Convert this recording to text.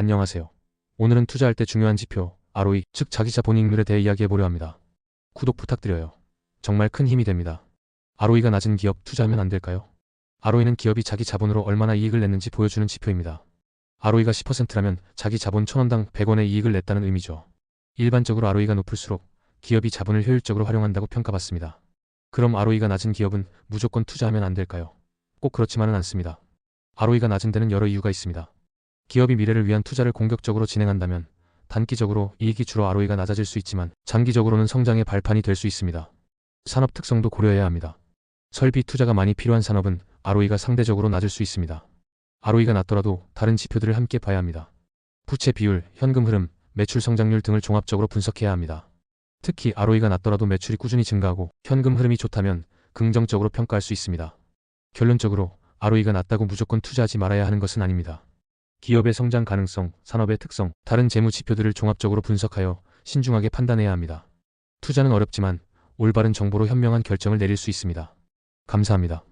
안녕하세요. 오늘은 투자할 때 중요한 지표, ROE, 즉 자기자 본익률에 대해 이야기해보려 합니다. 구독 부탁드려요. 정말 큰 힘이 됩니다. ROE가 낮은 기업 투자하면 안 될까요? ROE는 기업이 자기 자본으로 얼마나 이익을 냈는지 보여주는 지표입니다. ROE가 10%라면 자기 자본 1000원당 100원의 이익을 냈다는 의미죠. 일반적으로 ROE가 높을수록 기업이 자본을 효율적으로 활용한다고 평가받습니다. 그럼 ROE가 낮은 기업은 무조건 투자하면 안 될까요? 꼭 그렇지만은 않습니다. ROE가 낮은 데는 여러 이유가 있습니다. 기업이 미래를 위한 투자를 공격적으로 진행한다면 단기적으로 이익이 줄어 ROE가 낮아질 수 있지만 장기적으로는 성장의 발판이 될 수 있습니다. 산업 특성도 고려해야 합니다. 설비 투자가 많이 필요한 산업은 ROE가 상대적으로 낮을 수 있습니다. ROE가 낮더라도 다른 지표들을 함께 봐야 합니다. 부채 비율, 현금 흐름, 매출 성장률 등을 종합적으로 분석해야 합니다. 특히 ROE가 낮더라도 매출이 꾸준히 증가하고 현금 흐름이 좋다면 긍정적으로 평가할 수 있습니다. 결론적으로 ROE가 낮다고 무조건 투자하지 말아야 하는 것은 아닙니다. 기업의 성장 가능성, 산업의 특성, 다른 재무 지표들을 종합적으로 분석하여 신중하게 판단해야 합니다. 투자는 어렵지만 올바른 정보로 현명한 결정을 내릴 수 있습니다. 감사합니다.